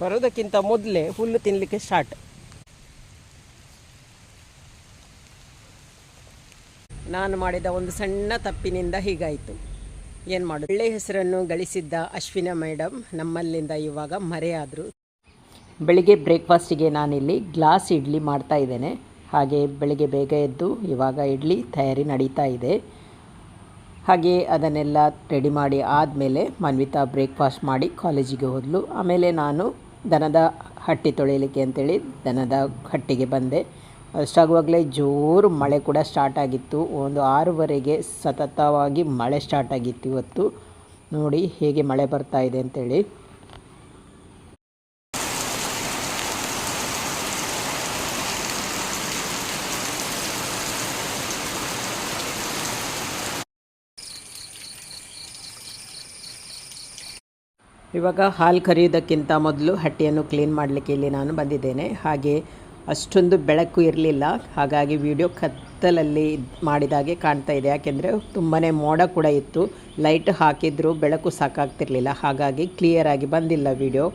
ಬರೋದಕ್ಕಿಂತ ಮೊದಲೇ ಹುಲ್ಲು ತಿನ್ನಲಿಕ್ಕೆ ಸ್ಟಾರ್ಟ್ ನಾನು ಮಾಡಿದ ಒಂದು ಸಣ್ಣ ತಪ್ಪಿನಿಂದ ಹೀಗಾಯಿತು. ಏನು ಮಾಡು ಒಳ್ಳೆ ಹೆಸರನ್ನು ಗಳಿಸಿದ್ದ ಅಶ್ವಿನ ಮೇಡಮ್ ನಮ್ಮಲ್ಲಿಂದ ಇವಾಗ ಮರೆಯಾದರು. ಬೆಳಿಗ್ಗೆ ಬ್ರೇಕ್ಫಾಸ್ಟಿಗೆ ನಾನಿಲ್ಲಿ ಗ್ಲಾಸ್ ಇಡ್ಲಿ ಮಾಡ್ತಾ ಇದ್ದೇನೆ. ಹಾಗೆ ಬೆಳಿಗ್ಗೆ ಬೇಗ ಎದ್ದು ಇವಾಗ ಇಡ್ಲಿ ತಯಾರಿ ನಡೀತಾ ಇದೆ. ಹಾಗೆ ಅದನ್ನೆಲ್ಲ ರೆಡಿ ಮಾಡಿ ಆದಮೇಲೆ ಮನ್ವಿತಾ ಬ್ರೇಕ್ಫಾಸ್ಟ್ ಮಾಡಿ ಕಾಲೇಜಿಗೆ ಹೋದಲು. ಆಮೇಲೆ ನಾನು ದನದ ಹಟ್ಟಿ ತೊಳೆಯಲಿಕ್ಕೆ ಅಂತೇಳಿ ದನದ ಹಟ್ಟಿಗೆ ಬಂದೆ. ಅಷ್ಟಾಗುವಾಗಲೇ ಜೋರು ಮಳೆ ಕೂಡ ಸ್ಟಾರ್ಟ್ ಆಗಿತ್ತು. ಒಂದು ಆರೂವರೆಗೆ ಸತತವಾಗಿ ಮಳೆ ಸ್ಟಾರ್ಟ್ ಆಗಿತ್ತು ಇವತ್ತು. ನೋಡಿ ಹೇಗೆ ಮಳೆ ಬರ್ತಾ ಇದೆ ಅಂತೇಳಿ. ಇವಾಗ ಹಾಲು ಕರೆಯೋದಕ್ಕಿಂತ ಮೊದಲು ಹಟ್ಟಿಯನ್ನು ಕ್ಲೀನ್ ಮಾಡಲಿಕ್ಕೆ ಇಲ್ಲಿ ನಾನು ಬಂದಿದ್ದೇನೆ. ಹಾಗೆ ಅಷ್ಟೊಂದು ಬೆಳಕು ಇರಲಿಲ್ಲ. ಹಾಗಾಗಿ ವಿಡಿಯೋ ಕತ್ತಲಲ್ಲಿ ಮಾಡಿದಾಗೆ ಕಾಣ್ತಾ ಇದೆ. ಯಾಕೆಂದರೆ ತುಂಬಾ ಮೋಡ ಕೂಡ ಇತ್ತು. ಲೈಟ್ ಹಾಕಿದರೂ ಬೆಳಕು ಸಾಕಾಗ್ತಿರಲಿಲ್ಲ. ಹಾಗಾಗಿ ಕ್ಲಿಯರಾಗಿ ಬಂದಿಲ್ಲ ವಿಡಿಯೋ.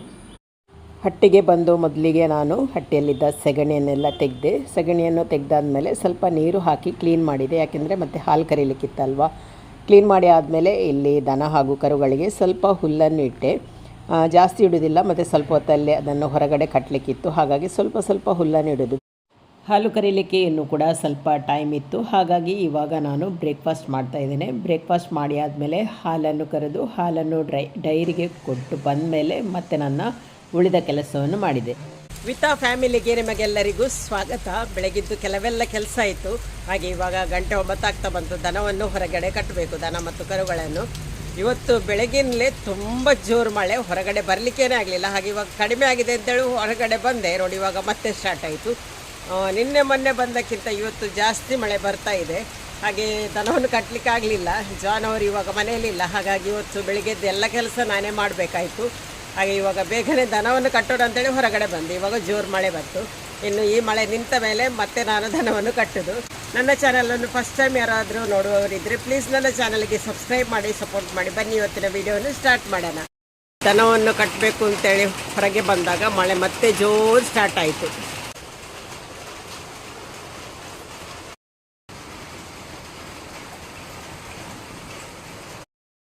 ಹಟ್ಟಿಗೆ ಬಂದು ಮೊದಲಿಗೆ ನಾನು ಹಟ್ಟಿಯಲ್ಲಿದ್ದ ಸೆಗಣಿಯನ್ನೆಲ್ಲ ತೆಗೆದೆ, ಸೆಗಣಿಯನ್ನು ತೆಗೆದಾದ್ಮೇಲೆ ಸ್ವಲ್ಪ ನೀರು ಹಾಕಿ ಕ್ಲೀನ್ ಮಾಡಿದೆ. ಯಾಕೆಂದರೆ ಮತ್ತೆ ಹಾಲು ಕರೀಲಿಕ್ಕಿತ್ತಲ್ವ? ಕ್ಲೀನ್ ಮಾಡಿ ಆದಮೇಲೆ ಇಲ್ಲಿ ದನ ಹಾಗೂ ಕರುಗಳಿಗೆ ಸ್ವಲ್ಪ ಹುಲ್ಲನ್ನು ಇಟ್ಟೆ. ಜಾಸ್ತಿ ಇಡೋದಿಲ್ಲ ಮತ್ತು ಸ್ವಲ್ಪ ಹೊತ್ತಲ್ಲೇ ಅದನ್ನು ಹೊರಗಡೆ ಕಟ್ಟಲಿಕ್ಕಿತ್ತು ಹಾಗಾಗಿ ಸ್ವಲ್ಪ ಸ್ವಲ್ಪ ಹುಲ್ಲನ್ನು ಇಡೋದು ಹಾಲು ಕರೀಲಿಕ್ಕೆ ಇನ್ನೂ ಕೂಡ ಸ್ವಲ್ಪ ಟೈಮ್ ಇತ್ತು. ಹಾಗಾಗಿ ಇವಾಗ ನಾನು ಬ್ರೇಕ್ಫಾಸ್ಟ್ ಮಾಡ್ತಾ ಇದ್ದೇನೆ. ಬ್ರೇಕ್ಫಾಸ್ಟ್ ಮಾಡಿ ಆದಮೇಲೆ ಹಾಲನ್ನು ಕರೆದು ಹಾಲನ್ನು ಡ್ರೈ, ಡೈರಿಗೆ ಕೊಟ್ಟು ಬಂದ ಮೇಲೆ ಮತ್ತೆ ನನ್ನ ಉಳಿದ ಕೆಲಸವನ್ನು ಮಾಡಿದೆ. ವಿತಾ ಫ್ಯಾಮಿಲಿಗೆ ನಿಮಗೆಲ್ಲರಿಗೂ ಸ್ವಾಗತ. ಬೆಳಗಿದ್ದು ಕೆಲವೆಲ್ಲ ಕೆಲಸ ಇತ್ತು. ಹಾಗೆ ಇವಾಗ ಗಂಟೆ ಒಂಬತ್ತಾಗ್ತಾ ಬಂತು. ದನವನ್ನು ಹೊರಗಡೆ ಕಟ್ಟಬೇಕು. ದನ ಮತ್ತು ಕರುಗಳನ್ನು ಇವತ್ತು ಬೆಳಗಿನಲ್ಲೇ ತುಂಬ ಜೋರು ಮಳೆ. ಹೊರಗಡೆ ಬರಲಿಕ್ಕೇನೆ ಆಗಲಿಲ್ಲ. ಹಾಗೆ ಇವಾಗ ಕಡಿಮೆ ಆಗಿದೆ ಅಂತೇಳಿ ಹೊರಗಡೆ ಬಂದೆ. ನೋಡಿ, ಇವಾಗ ಮತ್ತೆ ಸ್ಟಾರ್ಟ್ ಆಯಿತು. ನಿನ್ನೆ ಮೊನ್ನೆ ಬಂದಕ್ಕಿಂತ ಇವತ್ತು ಜಾಸ್ತಿ ಮಳೆ ಬರ್ತಾ ಇದೆ. ಹಾಗೆ ದನವನ್ನು ಕಟ್ಟಲಿಕ್ಕೆ ಆಗಲಿಲ್ಲ. ಜಾನ್ ಅವರು ಇವಾಗ ಮನೆಯಲ್ಲಿಲ್ಲ ಹಾಗಾಗಿ ಇವತ್ತು ಬೆಳಿಗ್ಗೆದ್ದು ಎಲ್ಲ ಕೆಲಸ ನಾನೇ ಮಾಡಬೇಕಾಯಿತು. ಹಾಗೆ ಇವಾಗ ಬೇಗನೆ ದನವನ್ನು ಕಟ್ಟೋಣ ಅಂತೇಳಿ ಹೊರಗಡೆ ಬಂದೆ. ಇವಾಗ ಜೋರು ಮಳೆ ಬಂತು. ಇನ್ನು ಈ ಮಳೆ ನಿಂತ ಮೇಲೆ ಮತ್ತೆ ನಾನು ಧನವನ್ನು ಕಟ್ಟೋದು. ನನ್ನ ಚಾನಲನ್ನು ಫಸ್ಟ್ ಟೈಮ್ ಯಾರಾದರೂ ನೋಡುವವರಿದ್ದರೆ ಪ್ಲೀಸ್ ನನ್ನ ಚಾನಲ್ಗೆ ಸಬ್ಸ್ಕ್ರೈಬ್ ಮಾಡಿ ಸಪೋರ್ಟ್ ಮಾಡಿ. ಬನ್ನಿ ಇವತ್ತಿನ ವಿಡಿಯೋವನ್ನು ಸ್ಟಾರ್ಟ್ ಮಾಡೋಣ. ದನವನ್ನು ಕಟ್ಟಬೇಕು ಅಂತೇಳಿ ಹೊರಗೆ ಬಂದಾಗ ಮಳೆ ಮತ್ತೆ ಜೋರು ಸ್ಟಾರ್ಟ್ ಆಯಿತು.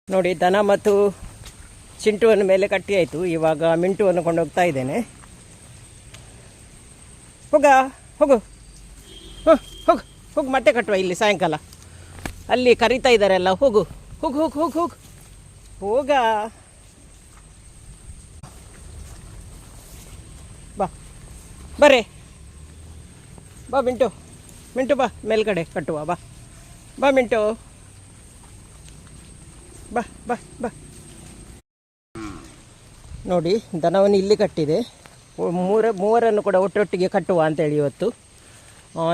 ನೋಡಿ ದನ ಮತ್ತು ಚಿಂಟುವನ್ನು ಮೇಲೆ ಕಟ್ಟಿ ಆಯಿತು. ಇವಾಗ ಮಿಂಟುವನ್ನು ಕೊಂಡೋಗ್ತಾ ಇದ್ದೇನೆ. ಹೋಗ, ಹೋಗು. ಹಾಂ ಹೋಗು ಹೋಗು, ಮತ್ತೆ ಕಟ್ಟುವ ಇಲ್ಲಿ ಸಾಯಂಕಾಲ. ಅಲ್ಲಿ ಕರೀತಾ ಇದ್ದಾರೆಲ್ಲ ಹೋಗು ಹೋಗು ಹೋಗು ಹೋಗು ಹೋಗು. ಹೋಗ. ಬಾ ಬರೇ ಬಾ, ಮಿಂಟು ಮಿಂಟು ಬಾ, ಮೇಲ್ಗಡೆ ಕಟ್ಟುವ, ಬಾ. ಬಾ, ಮಿಂಟು. ಬಾ ಬಾ ಬಾ. ನೋಡಿ ದನವನ್ನು ಇಲ್ಲಿ ಕಟ್ಟಿದೆ. ಮೂರ ಮೂವರನ್ನು ಕೂಡ ಒಟ್ಟೊಟ್ಟಿಗೆ ಕಟ್ಟುವ ಅಂತೇಳಿ ಇವತ್ತು.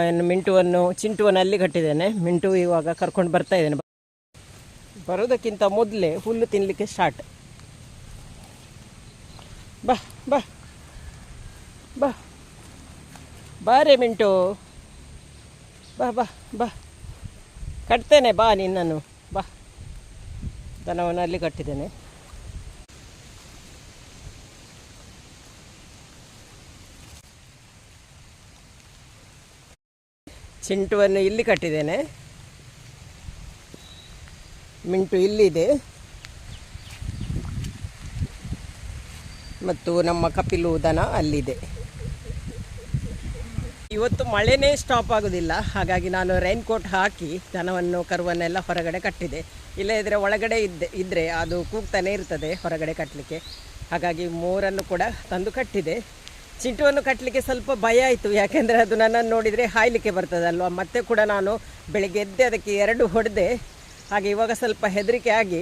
ಇನ್ನು ಮಿಂಟುವನ್ನು, ಚಿಂಟುವನ್ನು ಅಲ್ಲಿ ಕಟ್ಟಿದ್ದೇನೆ. ಮಿಂಟು ಇವಾಗ ಕರ್ಕೊಂಡು ಬರ್ತಾ ಇದ್ದೇನೆ. ಬರೋದಕ್ಕಿಂತ ಮೊದಲೇ ಹುಲ್ಲು ತಿನ್ನಲಿಕ್ಕೆ ಸ್ಟಾರ್ಟ್ ಬಾ ಬಾ. ಬಾ. ಬಾರೆ ಮಿಂಟು. ಬಾ ಬಾ ಬಾ. ಕಟ್ತೇನೆ ಬಾ ನಿನ್ನನ್ನು. ಬಾ. ದನವನ್ನು ಅಲ್ಲಿ ಕಟ್ಟಿದ್ದೇನೆ. ಚಿಂಟುವನ್ನು ಇಲ್ಲಿ ಕಟ್ಟಿದ್ದೇನೆ. ಮಿಂಟು ಇಲ್ಲಿದೆ. ಮತ್ತು ನಮ್ಮ ಕಪಿಲು ದನ ಅಲ್ಲಿದೆ. ಇವತ್ತು ಮಳೆನೇ ಸ್ಟಾಪ್ ಆಗೋದಿಲ್ಲ. ಹಾಗಾಗಿ ನಾನು ರೈನ್ ಕೋಟ್ ಹಾಕಿ ದನವನ್ನು, ಕರುವನ್ನೆಲ್ಲ ಹೊರಗಡೆ ಕಟ್ಟಿದೆ. ಇಲ್ಲದಿದ್ದರೆ ಒಳಗಡೆ ಇದ್ದೆ ಇದ್ದರೆ ಅದು ಕೂಗ್ತಾನೆ ಇರ್ತದೆ ಹೊರಗಡೆ ಕಟ್ಟಲಿಕ್ಕೆ ಹಾಗಾಗಿ ಮೋರನ್ನು ಕೂಡ ತಂದು ಕಟ್ಟಿದೆ. ಚಿಂಟುವನ್ನು ಕಟ್ಟಲಿಕ್ಕೆ ಸ್ವಲ್ಪ ಭಯ ಆಯಿತು. ಯಾಕೆಂದರೆ ಅದು ನನ್ನನ್ನು ನೋಡಿದರೆ ಹಾಯಲಿಕ್ಕೆ ಬರ್ತದಲ್ವ? ಮತ್ತೆ ಕೂಡ ನಾನು ಬೆಳಗ್ಗೆ ಎದ್ದೆ ಅದಕ್ಕೆ ಎರಡು ಹೊಡೆದೆ. ಹಾಗೆ ಇವಾಗ ಸ್ವಲ್ಪ ಹೆದರಿಕೆ ಆಗಿ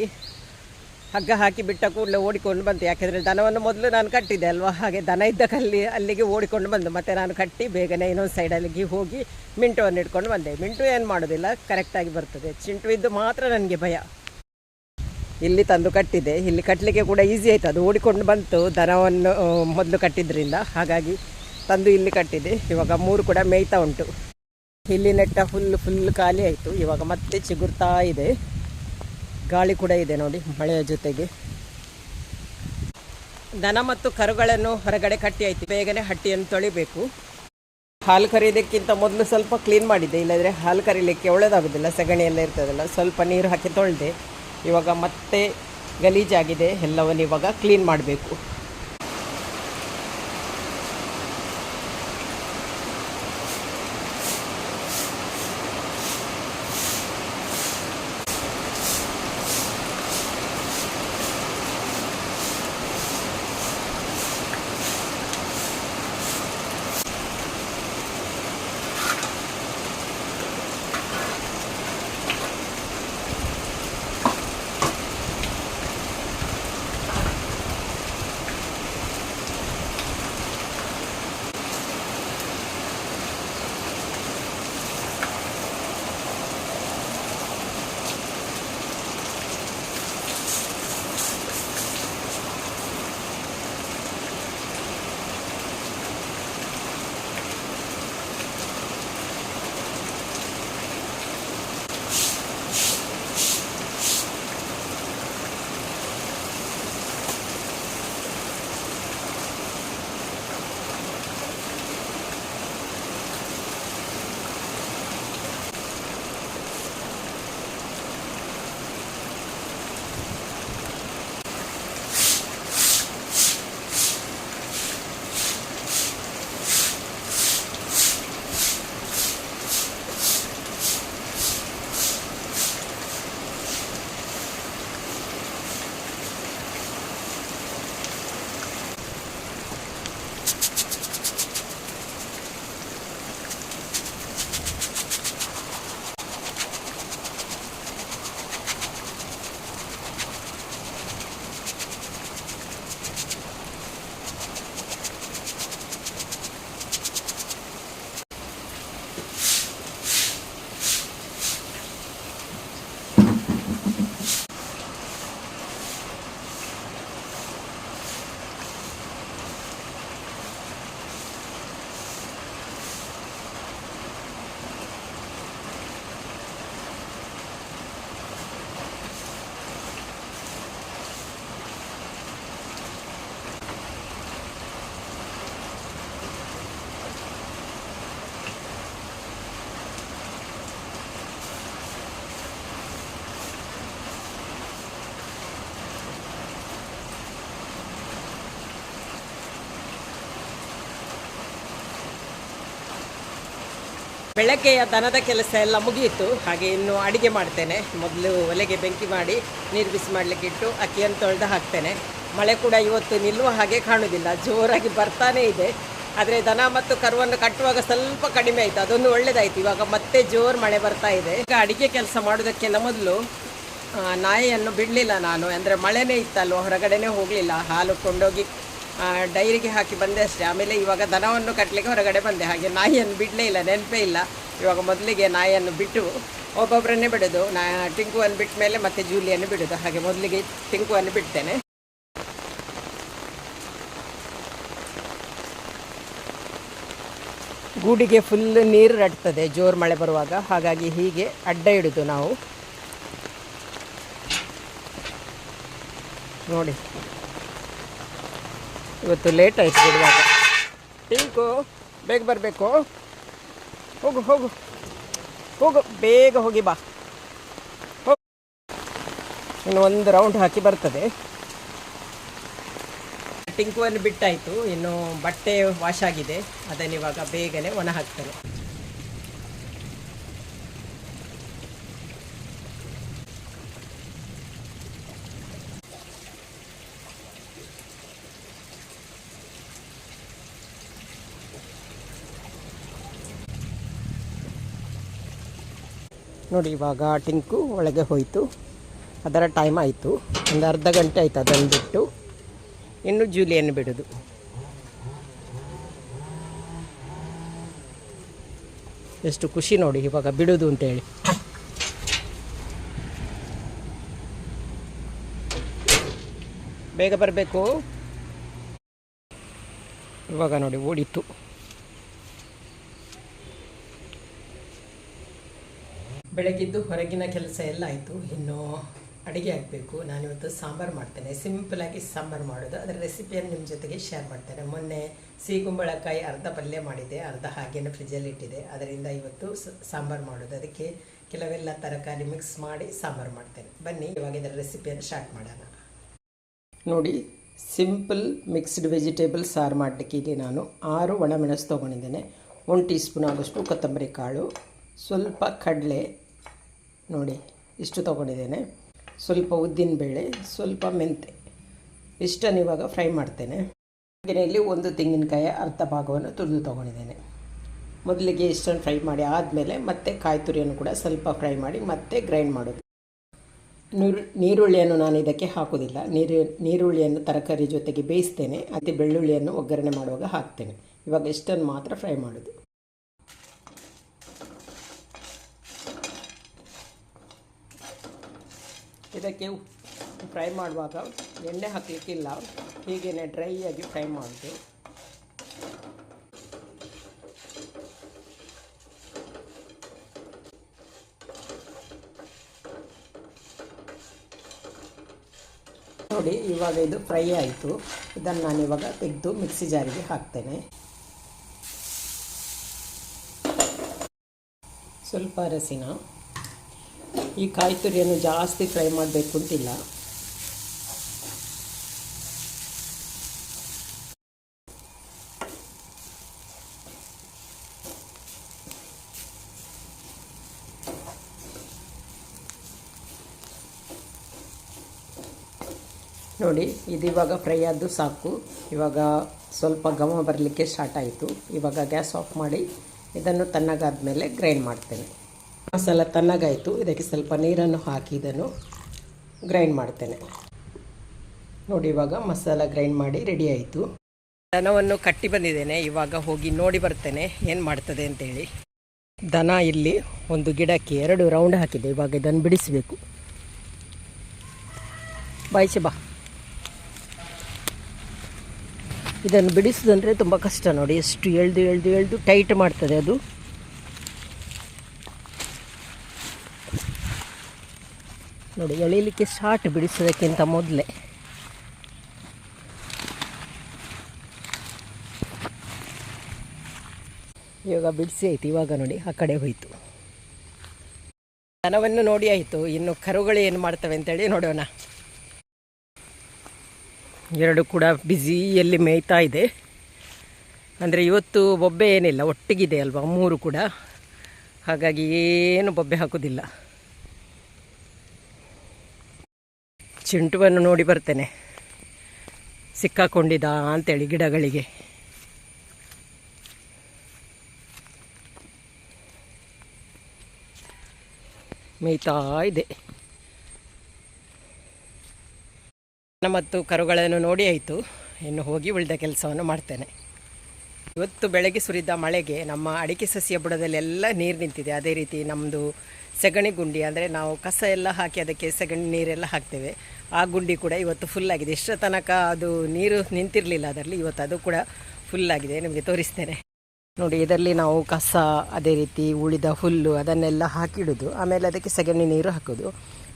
ಹಗ್ಗ ಹಾಕಿ ಬಿಟ್ಟ ಕೂಡಲೇ ಓಡಿಕೊಂಡು ಬಂತು ಯಾಕೆಂದರೆ ದನವನ್ನು ಮೊದಲು ನಾನು ಕಟ್ಟಿದ್ದೆ ಅಲ್ವಾ? ಹಾಗೆ ದನ ಇದ್ದ ಕಲ್ಲಿ ಅಲ್ಲಿಗೆ ಓಡಿಕೊಂಡು ಬಂದು ಮತ್ತೆ ನಾನು ಕಟ್ಟಿ ಬೇಗನೆ ಇನ್ನೊಂದು ಸೈಡಲ್ಲಿಗೆ ಹೋಗಿ ಮಿಂಟುವನ್ನು ಇಟ್ಕೊಂಡು ಬಂದೆ. ಮಿಂಟು ಏನು ಮಾಡೋದಿಲ್ಲ ಕರೆಕ್ಟಾಗಿ ಬರ್ತದೆ. ಚಿಂಟು ಇದ್ದು ಮಾತ್ರ ನನಗೆ ಭಯ. ಇಲ್ಲಿ ತಂದು ಕಟ್ಟಿದೆ. ಇಲ್ಲಿ ಕಟ್ಟಲಿಕ್ಕೆ ಕೂಡ ಈಸಿ ಆಯಿತು. ಅದು ಓಡಿಕೊಂಡು ಬಂತು. ದನವನ್ನು ಮೊದಲು ಕಟ್ಟಿದ್ರಿಂದ. ಹಾಗಾಗಿ ತಂದು ಇಲ್ಲಿ ಕಟ್ಟಿದೆ. ಇವಾಗ ಮೂರು ಕೂಡ ಮೇಯ್ತಾ ಉಂಟು. ಇಲ್ಲಿ ನೆಟ್ಟ ಫುಲ್ ಫುಲ್ ಖಾಲಿ ಆಯಿತು. ಇವಾಗ ಮತ್ತೆ ಚಿಗುರ್ತಾ ಇದೆ. ಗಾಳಿ ಕೂಡ ಇದೆ ನೋಡಿ ಮಳೆಯ ಜೊತೆಗೆ. ದನ ಮತ್ತು ಕರುಗಳನ್ನು ಹೊರಗಡೆ ಕಟ್ಟಿ ಆಯ್ತು. ಬೇಗನೆ ಹಟ್ಟಿಯನ್ನು ತೊಳಿಬೇಕು. ಹಾಲು ಕರೆಯೋದಕ್ಕಿಂತ ಮೊದಲು ಸ್ವಲ್ಪ ಕ್ಲೀನ್ ಮಾಡಿದ್ದೆ. ಇಲ್ಲದ್ರೆ ಹಾಲು ಕರೀಲಿಕ್ಕೆ ಒಳ್ಳೆಯದಾಗೋದಿಲ್ಲ ಎಲ್ಲ ಇರ್ತದಲ್ಲ. ಸ್ವಲ್ಪ ನೀರು ಹಾಕಿ ತೊಳೆದೆ. ಇವಾಗ ಮತ್ತೆ ಗಲೀಜಾಗಿದೆ. ಎಲ್ಲವನ್ನು ಇವಾಗ ಕ್ಲೀನ್ ಮಾಡಬೇಕು. ಬೆಳಗ್ಗೆಯ ದನದ ಕೆಲಸ ಎಲ್ಲ ಮುಗಿಯಿತು. ಹಾಗೆ ಇನ್ನು ಅಡಿಗೆ ಮಾಡ್ತೇನೆ. ಮೊದಲು ಒಲೆಗೆ ಬೆಂಕಿ ಮಾಡಿ ನೀರು ಬಿಸಿ ಮಾಡಲಿಕ್ಕೆ ಇಟ್ಟು ಅಕ್ಕಿಯನ್ನು ತೊಳೆದು ಹಾಕ್ತೇನೆ. ಮಳೆ ಕೂಡ ಇವತ್ತು ನಿಲ್ಲುವ ಹಾಗೆ ಕಾಣುವುದಿಲ್ಲ. ಜೋರಾಗಿ ಬರ್ತಾನೇ ಇದೆ. ಆದರೆ ದನ ಮತ್ತು ಕರುವನ್ನು ಕಟ್ಟುವಾಗ ಸ್ವಲ್ಪ ಕಡಿಮೆ ಆಯಿತು. ಅದೊಂದು ಒಳ್ಳೆಯದಾಯಿತು ಇವಾಗ ಮತ್ತೆ ಜೋರು ಮಳೆ ಬರ್ತಾ ಇದೆ. ಈಗ ಅಡುಗೆ ಕೆಲಸ ಮಾಡೋದಕ್ಕಿಂತ ಮೊದಲು ನಾಯಿಯನ್ನು ಬಿಡಲಿಲ್ಲ ನಾನು. ಅಂದರೆ ಮಳೆನೇ ಇತ್ತಲ್ವ? ಹೊರಗಡೆನೇ ಹೋಗಲಿಲ್ಲ. ಹಾಲು ಕೊಂಡೋಗಿ ಡೈರಿಗೆ ಹಾಕಿ ಬಂದೆ ಅಷ್ಟೇ. ಆಮೇಲೆ ಇವಾಗ ದನವನ್ನು ಕಟ್ಟಲಿಕ್ಕೆ ಹೊರಗಡೆ ಬಂದೆ. ಹಾಗೆ ನಾಯಿಯನ್ನು ಬಿಡಲೇ ಇಲ್ಲ, ನೆನಪೇ ಇಲ್ಲ. ಇವಾಗ ಮೊದಲಿಗೆ ನಾಯಿಯನ್ನು ಬಿಟ್ಟು ಒಬ್ಬೊಬ್ಬರನ್ನೇ ಬಿಡೋದು. ನಾ, ಟಿಂಕುವನ್ನು ಬಿಟ್ಟ ಮೇಲೆ ಮತ್ತೆ ಜೂಲಿಯನ್ನು ಬಿಡೋದು. ಹಾಗೆ ಮೊದಲಿಗೆ ಟಿಂಕುವನ್ನು ಬಿಡ್ತೇನೆ. ಗೂಡಿಗೆ ಫುಲ್ ನೀರು ರಟ್ತದೆ, ಜೋರು ಮಳೆ ಬರುವಾಗ. ಹಾಗಾಗಿ ಹೀಗೆ ಅಡ್ಡ ಇಡೋದು ನಾವು. ನೋಡಿ. ಇವತ್ತು ಲೇಟ್ ಆಯ್ತು ಬಿಡುವಾಗ. ಟಿಂಕು ಬೇಗ ಬರಬೇಕು. ಹೋಗು ಹೋಗು. ಹೋಗು, ಬೇಗ ಹೋಗಿ ಬಾ. ಹೋಗು. ಇನ್ನು ಒಂದು ರೌಂಡ್ ಹಾಕಿ ಬರ್ತದೆ. ಟಿಂಕುವನ್ನು ಬಿಟ್ಟಾಯಿತು. ಇನ್ನು ಬಟ್ಟೆ ವಾಶ್ ಆಗಿದೆ. ಅದನ್ನು ಇವಾಗ ಬೇಗನೆ ಒಣ ಹಾಕ್ತೇನೆ. ನೋಡಿ, ಇವಾಗ ಟಿಂಕು ಒಳಗೆ ಹೋಯಿತು. ಅದರ ಟೈಮ್ ಆಯಿತು. ಒಂದು ಅರ್ಧ ಗಂಟೆ ಆಯಿತು ಅದನ್ನು ಬಿಟ್ಟು. ಇನ್ನು ಜೂಲಿಯನ್ನು ಬಿಡೋದು. ಎಷ್ಟು ಖುಷಿ ನೋಡಿ, ಇವಾಗ ಬಿಡೋದು ಅಂತೇಳಿ ಬೇಗ ಬರಬೇಕು. ಇವಾಗ ನೋಡಿ, ಓಡಿತ್ತು. ಬೆಳಗಿದ್ದು ಹೊರಗಿನ ಕೆಲಸ ಎಲ್ಲ ಆಯಿತು. ಇನ್ನು ಅಡುಗೆ ಆಗಬೇಕು. ನಾನಿವತ್ತು ಸಾಂಬಾರು ಮಾಡ್ತೇನೆ. ಸಿಂಪಲಾಗಿ ಸಾಂಬಾರು ಮಾಡೋದು. ಅದರ ರೆಸಿಪಿಯನ್ನು ನಿಮ್ಮ ಜೊತೆಗೆ ಶೇರ್ ಮಾಡ್ತೇನೆ. ಮೊನ್ನೆ ಸಿಹಿಗುಂಬಳಕಾಯಿ ಅರ್ಧ ಪಲ್ಯ ಮಾಡಿದ್ದೆ. ಅರ್ಧ ಹಾಗೇನೆ ಫ್ರಿಜ್ಜಲ್ಲಿ ಇಟ್ಟಿದೆ ಅದರಿಂದ ಇವತ್ತು ಸಾಂಬಾರು ಮಾಡೋದು. ಅದಕ್ಕೆ ಕೆಲವೆಲ್ಲ ತರಕಾರಿ ಮಿಕ್ಸ್ ಮಾಡಿ ಸಾಂಬಾರು ಮಾಡ್ತೇನೆ. ಬನ್ನಿ, ಇವಾಗ ಇದರ ರೆಸಿಪಿಯನ್ನು ಸ್ಟಾರ್ಟ್ ಮಾಡೋಣ. ನೋಡಿ ಸಿಂಪಲ್ ಮಿಕ್ಸ್ಡ್ ವೆಜಿಟೇಬಲ್ ಸಾರು ಮಾಡಲಿಕ್ಕೆ ನಾನು ಆರು ಒಣಮೆಣಸು ತೊಗೊಂಡಿದ್ದೇನೆ. ಒಂದು ಟೀ ಸ್ಪೂನ್ ಆಗೋಷ್ಟು ಕೊತ್ತಂಬರಿ ಕಾಳು. ಸ್ವಲ್ಪ ಕಡಲೆ ನೋಡಿ, ಇಷ್ಟು ತೊಗೊಂಡಿದ್ದೇನೆ. ಸ್ವಲ್ಪ ಉದ್ದಿನಬೇಳೆ ಸ್ವಲ್ಪ ಮೆಂತೆ ಇಷ್ಟನ್ನು ಇವಾಗ ಫ್ರೈ ಮಾಡ್ತೇನೆ. ಹಾಗೆಯೇ ಇಲ್ಲಿ ಒಂದು ತೆಂಗಿನಕಾಯಿ ಅರ್ಧ ಭಾಗವನ್ನು ತುರಿದು ತೊಗೊಂಡಿದ್ದೇನೆ. ಮೊದಲಿಗೆ ಇಷ್ಟನ್ನು ಫ್ರೈ ಮಾಡಿ ಆದಮೇಲೆ ಮತ್ತೆ ಕಾಯಿ ತುರಿಯನ್ನು ಕೂಡ ಸ್ವಲ್ಪ ಫ್ರೈ ಮಾಡಿ ಮತ್ತೆ ಗ್ರೈಂಡ್ ಮಾಡೋದು. ನೀರು, ನೀರುಳ್ಳಿಯನ್ನು ನಾನು ಇದಕ್ಕೆ ಹಾಕೋದಿಲ್ಲ ನೀರು, ನೀರುಳ್ಳಿಯನ್ನು ತರಕಾರಿ ಜೊತೆಗೆ ಬೇಯಿಸ್ತೇನೆ. ಅದೇ ಬೆಳ್ಳುಳ್ಳಿಯನ್ನು ಒಗ್ಗರಣೆ ಮಾಡುವಾಗ ಹಾಕ್ತೇನೆ. ಇವಾಗ ಇಷ್ಟನ್ನು ಮಾತ್ರ ಫ್ರೈ ಮಾಡೋದು. ಇದಕ್ಕೆ ಫ್ರೈ ಮಾಡುವಾಗ ಎಣ್ಣೆ ಹಾಕಲಿಕ್ಕಿಲ್ಲ. ಹೀಗೇ ಡ್ರೈ ಆಗಿ ಫ್ರೈ ಮಾಡಿದೆ. ನೋಡಿ, ಇವಾಗ ಇದು ಫ್ರೈ ಆಯಿತು. ಇದನ್ನು ನಾನು ಇವಾಗ ತೆಗೆದು ಮಿಕ್ಸಿ ಜಾರಿಗೆ ಹಾಕ್ತೇನೆ. ಸ್ವಲ್ಪ ಅರಸಿನ ಈ ಕಾಯಿ ತುರಿಯನ್ನು ಜಾಸ್ತಿ ಫ್ರೈ ಮಾಡಬೇಕು ಅಂತಿಲ್ಲ. ನೋಡಿ, ಇದು ಇವಾಗ ಫ್ರೈ ಆದ್ದು ಸಾಕು. ಇವಾಗ ಸ್ವಲ್ಪ ಘಮ ಬರಲಿಕ್ಕೆ ಸ್ಟಾರ್ಟ್ ಆಯಿತು. ಇವಾಗ ಗ್ಯಾಸ್ ಆಫ್ ಮಾಡಿ ಇದನ್ನು ತಣ್ಣಗಾದ ಮೇಲೆ ಗ್ರೈಂಡ್ ಮಾಡ್ತೇನೆ. ಮಸಾಲ ತಣ್ಣಗಾಯಿತು. ಇದಕ್ಕೆ ಸ್ವಲ್ಪ ನೀರನ್ನು ಹಾಕಿ ಇದನ್ನು ಗ್ರೈಂಡ್ ಮಾಡ್ತೇನೆ. ನೋಡಿ, ಇವಾಗ ಮಸಾಲ ಗ್ರೈಂಡ್ ಮಾಡಿ ರೆಡಿ ಆಯಿತು. ದನವನ್ನು ಕಟ್ಟಿ ಬಂದಿದ್ದೇನೆ. ಇವಾಗ ಹೋಗಿ ನೋಡಿ ಬರ್ತೇನೆ ಏನು ಮಾಡ್ತದೆ ಅಂತೇಳಿ. ದನ ಇಲ್ಲಿ ಒಂದು ಗಿಡಕ್ಕೆ ಎರಡು ರೌಂಡ್ ಹಾಕಿದೆ. ಇವಾಗ ಇದನ್ನು ಬಿಡಿಸಬೇಕು. ಬಾಯ್ಚೆ ಬಾ ಇದನ್ನು ಬಿಡಿಸೋದಂದರೆ ತುಂಬ ಕಷ್ಟ. ನೋಡಿ, ಎಷ್ಟು ಎಳ್ದು ಎಳ್ದು ಎಳ್ದು ಟೈಟ್ ಮಾಡ್ತದೆ ಅದು. ನೋಡಿ ಎಳೀಲಿಕ್ಕೆ ಸ್ಟಾರ್ಟ್ ಬಿಡಿಸೋದಕ್ಕಿಂತ ಮೊದಲೇ. ಇವಾಗ ಬಿಡಿಸಿ ಆಯ್ತು, ಇವಾಗ ನೋಡಿ, ಆ ಕಡೆ ಹೋಯಿತು. ದನವನ್ನು ನೋಡಿ ಆಯಿತು, ಇನ್ನು ಕರುಗಳು ಏನು ಮಾಡ್ತವೆ ಅಂತೇಳಿ ನೋಡೋಣ. ಎರಡು ಕೂಡ ಬ್ಯುಸಿಯಲ್ಲಿ ಮೇಯ್ತಾ ಇದೆ. ಅಂದರೆ ಇವತ್ತು ಬೊಬ್ಬೆ ಏನಿಲ್ಲ, ಒಟ್ಟಿಗಿದೆ ಅಲ್ವಾ, ಮೂರು ಕೂಡ. ಹಾಗಾಗಿ ಏನು ಬೊಬ್ಬೆ ಹಾಕೋದಿಲ್ಲ. ಚಿಂಟುವನ್ನು ನೋಡಿ ಬರ್ತೇನೆ. ಸಿಕ್ಕಾಕೊಂಡಿದ್ದ ಅಂತೇಳಿ ಗಿಡಗಳಿಗೆ. ಮೇಯ್ತಾ ಇದೆ. ಮತ್ತು ಕರುಗಳನ್ನು ನೋಡಿ ಆಯಿತು. ಇನ್ನು ಹೋಗಿ ಉಳಿದ ಕೆಲಸವನ್ನು ಮಾಡ್ತೇನೆ. ಇವತ್ತು ಬೆಳಗ್ಗೆ ಸುರಿದ ಮಳೆಗೆ ನಮ್ಮ ಅಡಿಕೆ ಸಸಿಯ ಬುಡದಲ್ಲೆಲ್ಲ ನೀರು ನಿಂತಿದೆ. ಅದೇ ರೀತಿ ನಮ್ಮದು ಸಗಣಿ ಗುಂಡಿ ಅಂದರೆ ನಾವು ಕಸ ಎಲ್ಲ ಹಾಕಿ ಅದಕ್ಕೆ ಸೆಗಣಿ ನೀರೆಲ್ಲ ಹಾಕ್ತೇವೆ. ಆ ಗುಂಡಿ ಕೂಡ ಇವತ್ತು ಫುಲ್ ಆಗಿದೆ. ಇಷ್ಟರ ತನಕ ಅದು ನೀರು ನಿಂತಿರಲಿಲ್ಲ ಅದರಲ್ಲಿ, ಇವತ್ತು ಅದು ಕೂಡ ಫುಲ್ ಆಗಿದೆ. ನಿಮಗೆ ತೋರಿಸ್ತೇನೆ. ನೋಡಿ, ಇದರಲ್ಲಿ ನಾವು ಕಸ, ಅದೇ ರೀತಿ ಉಳಿದ ಹುಲ್ಲು ಅದನ್ನೆಲ್ಲ ಹಾಕಿಡೋದು. ಆಮೇಲೆ ಅದಕ್ಕೆ ಸೆಗಣಿ ನೀರು ಹಾಕೋದು.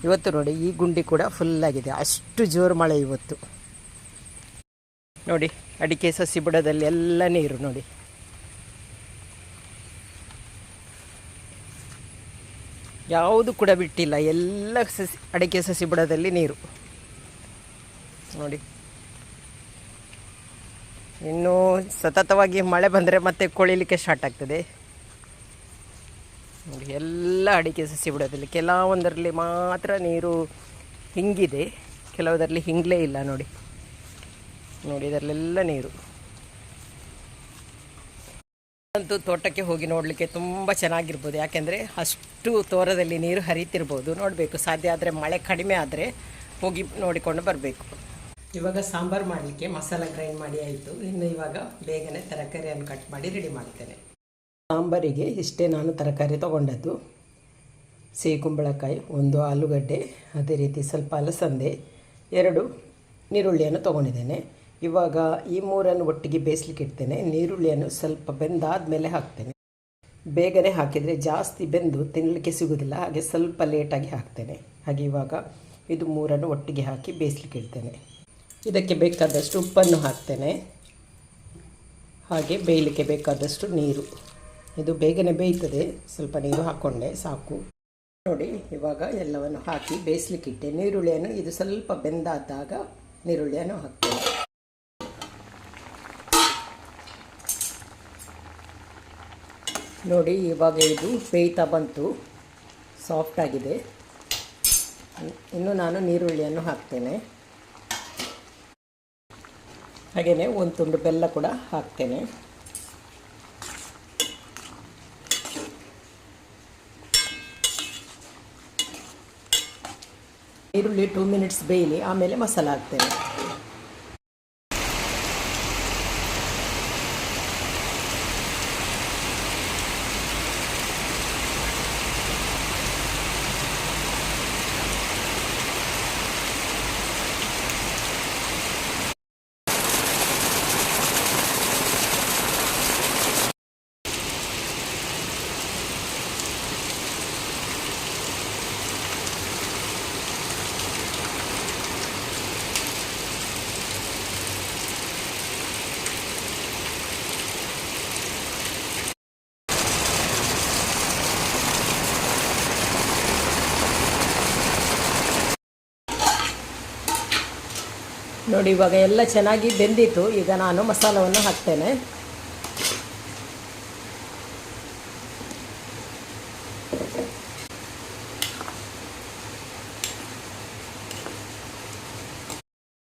ಇವತ್ತು ನೋಡಿ, ಈ ಗುಂಡಿ ಕೂಡ ಫುಲ್ಲಾಗಿದೆ ಅಷ್ಟು ಜೋರು ಮಳೆ ಇವತ್ತು. ನೋಡಿ, ಅಡಿಕೆ ಸಸಿ ಬುಡದಲ್ಲಿ ಎಲ್ಲ ನೀರು ನೋಡಿ. ಯಾವುದು ಕೂಡ ಬಿಟ್ಟಿಲ್ಲ. ಎಲ್ಲ ಸಸಿ, ಅಡಿಕೆ ಸಸಿ ಬುಡದಲ್ಲಿ ನೀರು. ನೋಡಿ. ಇನ್ನು ಸತತವಾಗಿ ಮಳೆ ಬಂದರೆ ಮತ್ತೆ ಕೊಳಿಲಿಕ್ಕೆ ಸ್ಟಾರ್ಟ್ ಆಗ್ತದೆ. ನೋಡಿ, ಎಲ್ಲ ಅಡಿಕೆ ಸಸಿ ಬುಡದಲ್ಲಿ ಕೆಲವೊಂದರಲ್ಲಿ ಮಾತ್ರ ನೀರು ಹಿಂಗಿದೆ. ಕೆಲವುದರಲ್ಲಿ ಹಿಂಗಲೇ ಇಲ್ಲ ನೋಡಿ. ನೋಡಿ, ಇದರಲ್ಲೆಲ್ಲ ನೀರು. ಅಂತೂ ತೋಟಕ್ಕೆ ಹೋಗಿ ನೋಡಲಿಕ್ಕೆ ತುಂಬ ಚೆನ್ನಾಗಿರ್ಬೋದು. ಯಾಕೆಂದರೆ ಅಷ್ಟು ತೋರದಲ್ಲಿ ನೀರು ಹರಿತಿರ್ಬೋದು. ನೋಡಬೇಕು, ಸಾಧ್ಯ ಆದರೆ ಮಳೆ ಕಡಿಮೆ ಆದರೆ ಹೋಗಿ ನೋಡಿಕೊಂಡು ಬರಬೇಕು. ಇವಾಗ ಸಾಂಬಾರು ಮಾಡಲಿಕ್ಕೆ ಮಸಾಲ ಗ್ರೈಂಡ್ ಮಾಡಿ ಆಯಿತು. ಇನ್ನು ಇವಾಗ ಬೇಗನೆ ತರಕಾರಿಯನ್ನು ಕಟ್ ಮಾಡಿ ರೆಡಿ ಮಾಡ್ತೇನೆ. ಸಾಂಬಾರಿಗೆ ಇಷ್ಟೇ ನಾನು ತರಕಾರಿ ತೊಗೊಂಡದ್ದು. ಸಿಹಿ ಕುಂಬಳಕಾಯಿ ಒಂದು ಆಲೂಗಡ್ಡೆ, ಅದೇ ರೀತಿ ಸ್ವಲ್ಪ ಅಲಸಂದೆ, ಎರಡು ನೀರುಳ್ಳಿಯನ್ನು ತೊಗೊಂಡಿದ್ದೇನೆ. ಇವಾಗ ಈ ಮೂರನ್ನು ಒಟ್ಟಿಗೆ ಬೇಯಿಸ್ಲಿಕ್ಕೆ ಇಡ್ತೇನೆ. ನೀರುಳ್ಳಿಯನ್ನು ಸ್ವಲ್ಪ ಬೆಂದಾದ ಮೇಲೆ ಹಾಕ್ತೇನೆ. ಬೇಗನೆ ಹಾಕಿದರೆ ಜಾಸ್ತಿ ಬೆಂದು ತಿನ್ನಲಿಕ್ಕೆ ಸಿಗೋದಿಲ್ಲ ಹಾಗೆ ಸ್ವಲ್ಪ ಲೇಟಾಗಿ ಹಾಕ್ತೇನೆ. ಹಾಗೆ ಇವಾಗ ಇದು ಮೂರನ್ನು ಒಟ್ಟಿಗೆ ಹಾಕಿ ಬೇಯಿಸ್ಲಿಕ್ಕೆ ಇಡ್ತೇನೆ. ಇದಕ್ಕೆ ಬೇಕಾದಷ್ಟು ಉಪ್ಪನ್ನು ಹಾಕ್ತೇನೆ. ಹಾಗೆ ಬೇಯಲಿಕ್ಕೆ ಬೇಕಾದಷ್ಟು ನೀರು. ಇದು ಬೇಗನೆ ಬೇಯ್ತದೆ. ಸ್ವಲ್ಪ ನೀರು ಹಾಕ್ಕೊಂಡೆ ಸಾಕು. ನೋಡಿ, ಇವಾಗ ಎಲ್ಲವನ್ನು ಹಾಕಿ ಬೇಯಿಸ್ಲಿಕ್ಕಿಟ್ಟೆ ನೀರುಳ್ಳಿಯನ್ನು ಇದು ಸ್ವಲ್ಪ ಬೆಂದಾದಾಗ ನೀರುಳ್ಳಿಯನ್ನು ಹಾಕ್ತೇನೆ. ನೋಡಿ, ಇವಾಗ ಇದು ಬೇಯ್ತಾ ಬಂತು. ಸಾಫ್ಟ್ ಆಗಿದೆ. ಇನ್ನು ನಾನು ನೀರುಳ್ಳಿಯನ್ನು ಹಾಕ್ತೇನೆ. ಹಾಗೆಯೇ ಒಂದು ತುಂಡು ಬೆಲ್ಲ ಕೂಡ ಹಾಕ್ತೇನೆ. ಈರುಳ್ಳಿ ಟೂ ಮಿನಿಟ್ಸ್ ಬೇಯಲಿ, ಆಮೇಲೆ ಮಸಾಲ ಹಾಕ್ತೇನೆ. ನೋಡಿ, ಇವಾಗ ಎಲ್ಲ ಚೆನ್ನಾಗಿ ಬೆಂದಿತ್ತು. ಈಗ ನಾನು ಮಸಾಲವನ್ನು ಹಾಕ್ತೇನೆ.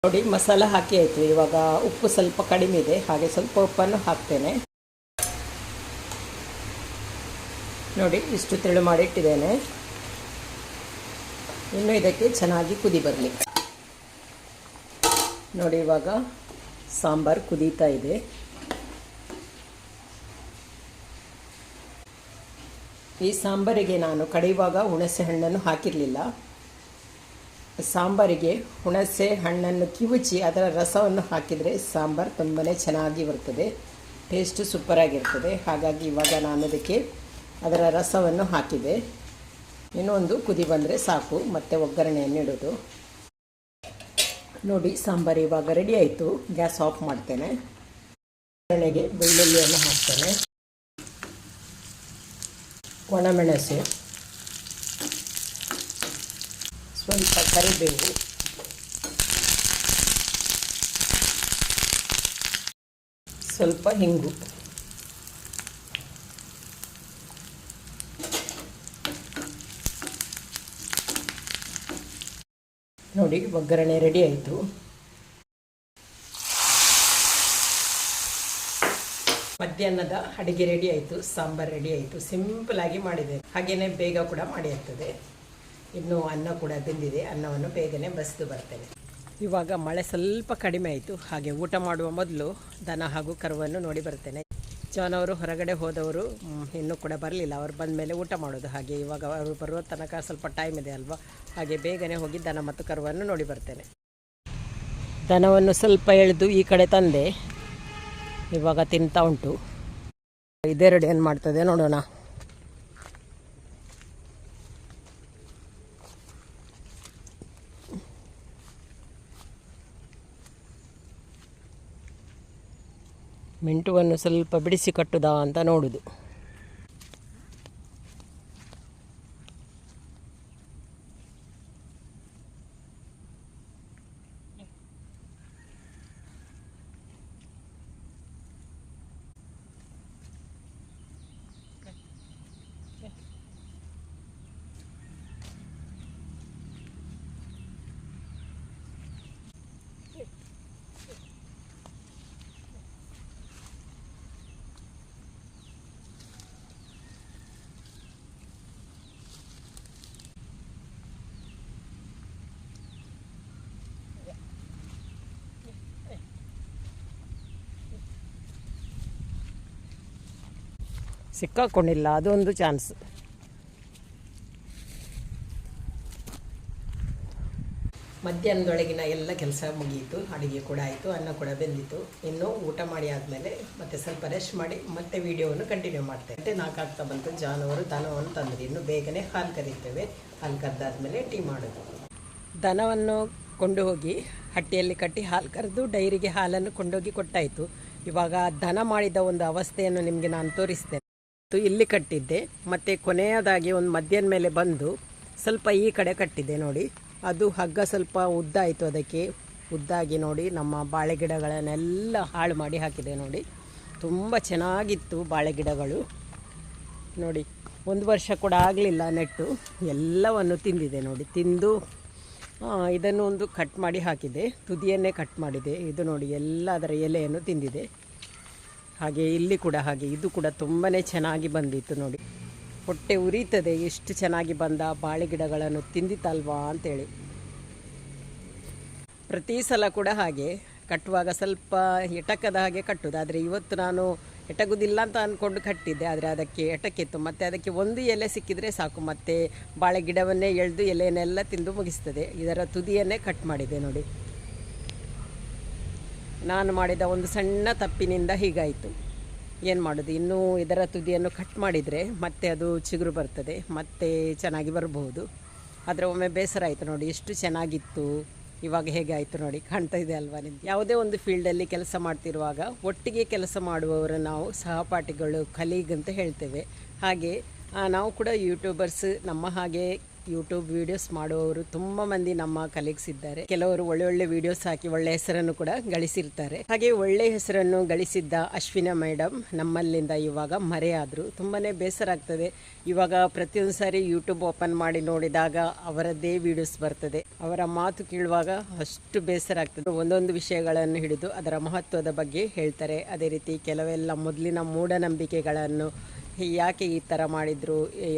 ನೋಡಿ, ಮಸಾಲ ಹಾಕಿ ಆಯಿತು. ಇವಾಗ ಉಪ್ಪು ಸ್ವಲ್ಪ ಕಡಿಮೆ ಇದೆ. ಹಾಗೆ ಸ್ವಲ್ಪ ಉಪ್ಪನ್ನು ಹಾಕ್ತೇನೆ. ನೋಡಿ, ಇಷ್ಟು ತೆಳು ಮಾಡಿಟ್ಟಿದ್ದೇನೆ ಇನ್ನು ಇದಕ್ಕೆ ಚೆನ್ನಾಗಿ ಕುದಿ ಬರಲಿ. ನೋಡಿ ಇವಾಗ ಸಾಂಬಾರು ಕುದೀತಾ ಇದೆ. ಈ ಸಾಂಬಾರಿಗೆ ನಾನು ಕಡಿಯುವಾಗ ಹುಣಸೆ ಹಣ್ಣನ್ನು ಹಾಕಿರಲಿಲ್ಲ. ಸಾಂಬಾರಿಗೆ ಹುಣಸೆ ಹಣ್ಣನ್ನು ಕಿವುಚಿ ಅದರ ರಸವನ್ನು ಹಾಕಿದರೆ ಸಾಂಬಾರು ತುಂಬಾ ಚೆನ್ನಾಗಿ ಬರ್ತದೆ ಟೇಸ್ಟು ಸೂಪರಾಗಿರ್ತದೆ ಹಾಗಾಗಿ ಇವಾಗ ನಾನು ಅದಕ್ಕೆ ಅದರ ರಸವನ್ನು ಹಾಕಿದೆ. ಇನ್ನೊಂದು ಕುದಿ ಬಂದರೆ ಸಾಕು, ಮತ್ತೆ ಒಗ್ಗರಣೆಯನ್ನು ಇಡೋದು. ನೋಡಿ, ಸಾಂಬಾರು ಇವಾಗ ರೆಡಿ ಆಯಿತು. ಗ್ಯಾಸ್ ಆಫ್ ಮಾಡ್ತೇನೆ. ಒಗ್ಗರಣೆಗೆ ಬೆಳ್ಳುಳ್ಳಿಯನ್ನು ಹಾಕ್ತೇನೆ. ಒಣಮೆಣಸು. ಸ್ವಲ್ಪ ಕರಿಬೇವು. ಸ್ವಲ್ಪ ಹಿಂಗು. ನೋಡಿ ಒಗ್ಗರಣೆ ರೆಡಿ ಆಯಿತು. ಮಧ್ಯಾಹ್ನದ ಅಡಿಗೆ ರೆಡಿ ಆಯಿತು, ಸಾಂಬಾರು ರೆಡಿ ಆಯಿತು ಸಿಂಪಲಾಗಿ ಮಾಡಿದೆ. ಹಾಗೆಯೇ ಬೇಗ ಕೂಡ ಮಾಡಿ ಆಗ್ತದೆ. ಇನ್ನು ಅನ್ನ ಕೂಡ ಬೆಂದಿದೆ. ಅನ್ನವನ್ನು ಬೇಗನೆ ಬಸಿದು ಬರ್ತೇನೆ. ಇವಾಗ ಮಳೆ ಸ್ವಲ್ಪ ಕಡಿಮೆ ಆಯಿತು. ಹಾಗೆ ಊಟ ಮಾಡುವ ಮೊದಲು ದನ ಹಾಗೂ ಕರುವನ್ನು ನೋಡಿ ಬರ್ತೇನೆ. ಜಾನ್ ಅವರು ಹೊರಗಡೆ ಹೋದವರು ಇನ್ನೂ ಕೂಡ ಬರಲಿಲ್ಲ. ಅವ್ರು ಬಂದ ಮೇಲೆ ಊಟ ಮಾಡೋದು ಹಾಗೆ. ಇವಾಗ ಅವರು ಬರುವ ತನಕ ಸ್ವಲ್ಪ ಟೈಮ್ ಇದೆ ಅಲ್ವಾ? ಹಾಗೆ ಬೇಗನೆ ಹೋಗಿ ದನ ಮತ್ತು ಕರುವನ್ನು ನೋಡಿ ಬರ್ತೇನೆ. ದನವನ್ನು ಸ್ವಲ್ಪ ಎಳೆದು ಈ ಕಡೆ ತಂದೆ. ಇವಾಗ ತಿಂತಾ ಉಂಟು. ಇದೆರಡು ಏನು ಮಾಡ್ತದೆ ನೋಡೋಣ. ಮಿಂಟುವನ್ನು ಸ್ವಲ್ಪ ಬಿಡಿಸಿ ಕಟ್ಟುದಾ ಅಂತ ನೋಡುದು. ಸಿಕ್ಕಾಕೊಂಡಿಲ್ಲ, ಅದೊಂದು ಚಾನ್ಸ್. ಮಧ್ಯಾಹ್ನದೊಳಗಿನ ಎಲ್ಲ ಕೆಲಸ ಮುಗಿಯಿತು, ಅಡುಗೆ ಕೂಡ ಆಯಿತು, ಅನ್ನ ಕೂಡ ಬೆಂದಿತ್ತು. ಇನ್ನು ಊಟ ಮಾಡಿ ಆದಮೇಲೆ ಮತ್ತೆ ಸ್ವಲ್ಪ ರೆಸ್ಟ್ ಮಾಡಿ ಮತ್ತೆ ವಿಡಿಯೋವನ್ನು ಕಂಟಿನ್ಯೂ ಮಾಡ್ತೇವೆ ಮತ್ತೆ ನಾಲ್ಕಾಗ್ತಾ ಬಂತು, ಜಾನುವಾರು ದನವನ್ನು ತಂದ್ರಿ ಇನ್ನು ಬೇಗನೆ ಹಾಲು ಕರಿತೇವೆ. ಹಾಲು ಕರೆದಾದ್ಮೇಲೆ ಟೀ ಮಾಡೋದು. ದನವನ್ನು ಕೊಂಡು ಹೋಗಿ ಹಟ್ಟಿಯಲ್ಲಿ ಕಟ್ಟಿ ಹಾಲು ಕರೆದು ಡೈರಿಗೆ ಹಾಲನ್ನು ಕೊಂಡೋಗಿ ಕೊಟ್ಟಾಯಿತು. ಇವಾಗ ದನ ಮಾಡಿದ ಒಂದು ಅವಸ್ಥೆಯನ್ನು ನಿಮಗೆ ನಾನು ತೋರಿಸ್ತೇನೆ. ಇಲ್ಲಿ ಕಟ್ಟಿದ್ದೆ. ಮತ್ತು ಕೊನೆಯದಾಗಿ ಒಂದು ಮಧ್ಯಾಹ್ನ ಮೇಲೆ ಬಂದು ಸ್ವಲ್ಪ ಈ ಕಡೆ ಕಟ್ಟಿದ್ದೆ ನೋಡಿ. ಅದು ಹಗ್ಗ ಸ್ವಲ್ಪ ಉದ್ದ ಆಯಿತು ಅದಕ್ಕೆ. ಉದ್ದಾಗಿ ನೋಡಿ ನಮ್ಮ ಬಾಳೆ ಗಿಡಗಳನ್ನೆಲ್ಲ ಹಾಳು ಮಾಡಿ ಹಾಕಿದೆ ನೋಡಿ. ತುಂಬ ಚೆನ್ನಾಗಿತ್ತು ಬಾಳೆ ಗಿಡಗಳು. ನೋಡಿ, ಒಂದು ವರ್ಷ ಕೂಡ ಆಗಲಿಲ್ಲ ನೆಟ್ಟು. ಎಲ್ಲವನ್ನು ತಿಂದಿದೆ ನೋಡಿ. ತಿಂದು ಇದನ್ನು ಒಂದು ಕಟ್ ಮಾಡಿ ಹಾಕಿದೆ. ತುದಿಯನ್ನೇ ಕಟ್ ಮಾಡಿದೆ. ಇದು ನೋಡಿ, ಎಲ್ಲ ಅದರ ಎಲೆಯನ್ನು ತಿಂದಿದೆ. ಹಾಗೆ ಇಲ್ಲಿ ಕೂಡ ಹಾಗೆ, ಇದು ಕೂಡ ತುಂಬಾ ಚೆನ್ನಾಗಿ ಬಂದಿತ್ತು ನೋಡಿ. ಹೊಟ್ಟೆ ಉರಿತದೆ, ಎಷ್ಟು ಚೆನ್ನಾಗಿ ಬಂದ ಬಾಳೆ ಗಿಡಗಳನ್ನು ತಿಂದಿತ್ತಲ್ವಾ ಅಂತೇಳಿ. ಪ್ರತಿ ಸಲ ಕೂಡ ಹಾಗೆ, ಕಟ್ಟುವಾಗ ಸ್ವಲ್ಪ ಎಟಕದ ಹಾಗೆ ಕಟ್ಟುದು. ಆದರೆ ಇವತ್ತು ನಾನು ಎಟಗುದಿಲ್ಲ ಅಂತ ಅಂದ್ಕೊಂಡು ಕಟ್ಟಿದ್ದೆ, ಆದರೆ ಅದಕ್ಕೆ ಎಟಕಿತ್ತು ಮತ್ತು ಅದಕ್ಕೆ ಒಂದು ಎಲೆ ಸಿಕ್ಕಿದರೆ ಸಾಕು. ಮತ್ತು ಬಾಳೆ ಗಿಡವನ್ನೇ ಎಳೆದು ಎಲೆಯನ್ನೆಲ್ಲ ತಿಂದು ಮುಗಿಸ್ತದೆ. ಇದರ ತುದಿಯನ್ನೇ ಕಟ್ ಮಾಡಿದೆ ನೋಡಿ. ನಾನು ಮಾಡಿದ ಒಂದು ಸಣ್ಣ ತಪ್ಪಿನಿಂದ ಹೀಗಾಯಿತು. ಏನು ಮಾಡೋದು? ಇನ್ನೂ ಇದರ ತುದಿಯನ್ನು ಕಟ್ ಮಾಡಿದರೆ ಮತ್ತೆ ಅದು ಚಿಗುರು ಬರ್ತದೆ, ಮತ್ತೆ ಚೆನ್ನಾಗಿ ಬರಬಹುದು. ಆದರೆ ಒಮ್ಮೆ ಬೇಸರ ಆಯಿತು ನೋಡಿ, ಎಷ್ಟು ಚೆನ್ನಾಗಿತ್ತು. ಇವಾಗ ಹೇಗೆ ಆಯಿತು ನೋಡಿ, ಕಾಣ್ತಾ ಇದೆ ಅಲ್ವಾ ನಿಮ್ಗೆ? ಯಾವುದೇ ಒಂದು ಫೀಲ್ಡಲ್ಲಿ ಕೆಲಸ ಮಾಡ್ತಿರುವಾಗ ಒಟ್ಟಿಗೆ ಕೆಲಸ ಮಾಡುವವರು ನಾವು ಸಹಪಾಠಿಗಳು ಕಲೀಗ್ ಅಂತ ಹೇಳ್ತೇವೆ. ಹಾಗೆ ನಾವು ಕೂಡ ಯೂಟ್ಯೂಬರ್ಸ್ ನಮ್ಮ ಹಾಗೆ ಯೂಟ್ಯೂಬ್ ವಿಡಿಯೋಸ್ ಮಾಡುವವರು ತುಂಬ ಮಂದಿ ನಮ್ಮ ಕಲೀಗ್ಸ್ ಇದ್ದಾರೆ. ಕೆಲವರು ಒಳ್ಳೆ ಒಳ್ಳೆ ವಿಡಿಯೋಸ್ ಹಾಕಿ ಒಳ್ಳೆ ಹೆಸರನ್ನು ಕೂಡ ಗಳಿಸಿರ್ತಾರೆ. ಹಾಗೆ ಒಳ್ಳೆ ಹೆಸರನ್ನು ಗಳಿಸಿದ್ದ ಅಶ್ವಿನ ಮೇಡಮ್ ನಮ್ಮಲ್ಲಿಂದ ಇವಾಗ ಮರೆಯಾದ್ರು. ತುಂಬಾನೇ ಬೇಸರ ಆಗ್ತದೆ. ಇವಾಗ ಪ್ರತಿಯೊಂದು ಸಾರಿ ಯೂಟ್ಯೂಬ್ ಓಪನ್ ಮಾಡಿ ನೋಡಿದಾಗ ಅವರದ್ದೇ ವಿಡಿಯೋಸ್ ಬರ್ತದೆ. ಅವರ ಮಾತು ಕೇಳುವಾಗ ಅಷ್ಟು ಬೇಸರ ಆಗ್ತದೆ. ಒಂದೊಂದು ವಿಷಯಗಳನ್ನು ಹಿಡಿದು ಅದರ ಮಹತ್ವದ ಬಗ್ಗೆ ಹೇಳ್ತಾರೆ. ಅದೇ ರೀತಿ ಕೆಲವೆಲ್ಲ ಮೊದಲಿನ ಮೂಢನಂಬಿಕೆಗಳನ್ನು ಯಾಕೆ ಈ ಥರ ಮಾಡಿದರು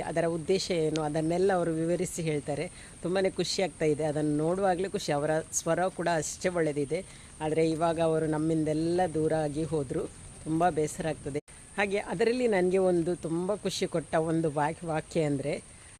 ಅದರ ಉದ್ದೇಶ ಏನು, ಅದನ್ನೆಲ್ಲ ಅವರು ವಿವರಿಸಿ ಹೇಳ್ತಾರೆ. ತುಂಬಾ ಖುಷಿ ಆಗ್ತಾ ಇದೆ. ಅದನ್ನು ನೋಡುವಾಗಲೇ ಖುಷಿ. ಅವರ ಸ್ವರ ಕೂಡ ಅಷ್ಟೇ ಒಳ್ಳೆಯದಿದೆ ಆದರೆ ಇವಾಗ ಅವರು ನಮ್ಮಿಂದೆಲ್ಲ ದೂರ ಆಗಿ ಹೋದರು. ತುಂಬ ಬೇಸರ ಆಗ್ತದೆ. ಹಾಗೆ ಅದರಲ್ಲಿ ನನಗೆ ಒಂದು ತುಂಬ ಖುಷಿ ಕೊಟ್ಟ ಒಂದು ವಾಕ್ ವಾಕ್ಯ ಅಂದರೆ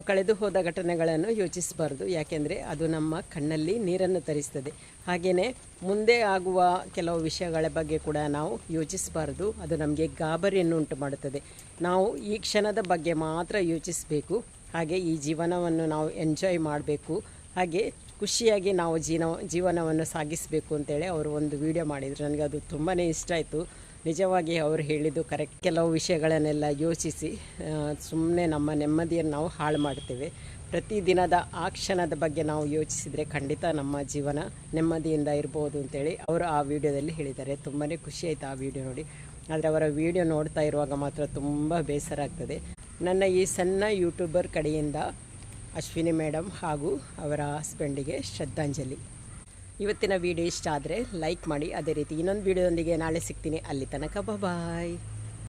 ಕಳೆದು ಹೋದ ಘಟನೆಗಳನ್ನು ಯೋಚಿಸಬಾರ್ದು. ಯಾಕೆಂದರೆ ಅದು ನಮ್ಮ ಕಣ್ಣಲ್ಲಿ ನೀರನ್ನು ತರಿಸ್ತದೆ. ಹಾಗೆಯೇ ಮುಂದೆ ಆಗುವ ಕೆಲವು ವಿಷಯಗಳ ಬಗ್ಗೆ ಕೂಡ ನಾವು ಯೋಚಿಸಬಾರ್ದು. ಅದು ನಮಗೆ ಗಾಬರಿಯನ್ನು ಉಂಟು ಮಾಡುತ್ತದೆ. ನಾವು ಈ ಕ್ಷಣದ ಬಗ್ಗೆ ಮಾತ್ರ ಯೋಚಿಸಬೇಕು. ಹಾಗೆ ಈ ಜೀವನವನ್ನು ನಾವು ಎಂಜಾಯ್ ಮಾಡಬೇಕು. ಹಾಗೆ ಖುಷಿಯಾಗಿ ನಾವು ಜೀವ ಜೀವನವನ್ನು ಸಾಗಿಸಬೇಕು ಅಂತೇಳಿ ಅವರು ಒಂದು ವಿಡಿಯೋ ಮಾಡಿದರು. ನನಗೆ ಅದು ತುಂಬಾ ಇಷ್ಟ ಆಯಿತು. ನಿಜವಾಗಿ ಅವರು ಹೇಳಿದ್ದು ಕರೆಕ್ಟ್ ಕೆಲವು ವಿಷಯಗಳನ್ನೆಲ್ಲ ಯೋಚಿಸಿ ಸುಮ್ಮನೆ ನಮ್ಮ ನೆಮ್ಮದಿಯನ್ನು ನಾವು ಹಾಳು ಮಾಡ್ತೇವೆ. ಪ್ರತಿದಿನದ ಆ ಕ್ಷಣದ ಬಗ್ಗೆ ನಾವು ಯೋಚಿಸಿದರೆ ಖಂಡಿತ ನಮ್ಮ ಜೀವನ ನೆಮ್ಮದಿಯಿಂದ ಇರ್ಬೋದು ಅಂತೇಳಿ ಅವರು ಆ ವಿಡಿಯೋದಲ್ಲಿ ಹೇಳಿದ್ದಾರೆ. ತುಂಬಾ ಖುಷಿ ಆಯಿತು ಆ ವಿಡಿಯೋ ನೋಡಿ. ಆದರೆ ಅವರ ವಿಡಿಯೋ ನೋಡ್ತಾ ಇರುವಾಗ ಮಾತ್ರ ತುಂಬ ಬೇಸರ ಆಗ್ತದೆ. ನನ್ನ ಈ ಸಣ್ಣ ಯೂಟ್ಯೂಬರ್ ಕಡೆಯಿಂದ ಅಶ್ವಿನಿ ಮೇಡಮ್ ಹಾಗೂ ಅವರ ಹಸ್ಬೆಂಡಿಗೆ ಶ್ರದ್ಧಾಂಜಲಿ. ಇವತ್ತಿನ ವಿಡಿಯೋ ಇಷ್ಟ ಆದರೆ ಲೈಕ್ ಮಾಡಿ. ಅದೇ ರೀತಿ ಇನ್ನೊಂದು ವಿಡಿಯೋದೊಂದಿಗೆ ನಾಳೆ ಸಿಗ್ತೀನಿ. ಅಲ್ಲಿ ತನಕ ಬಾಯ್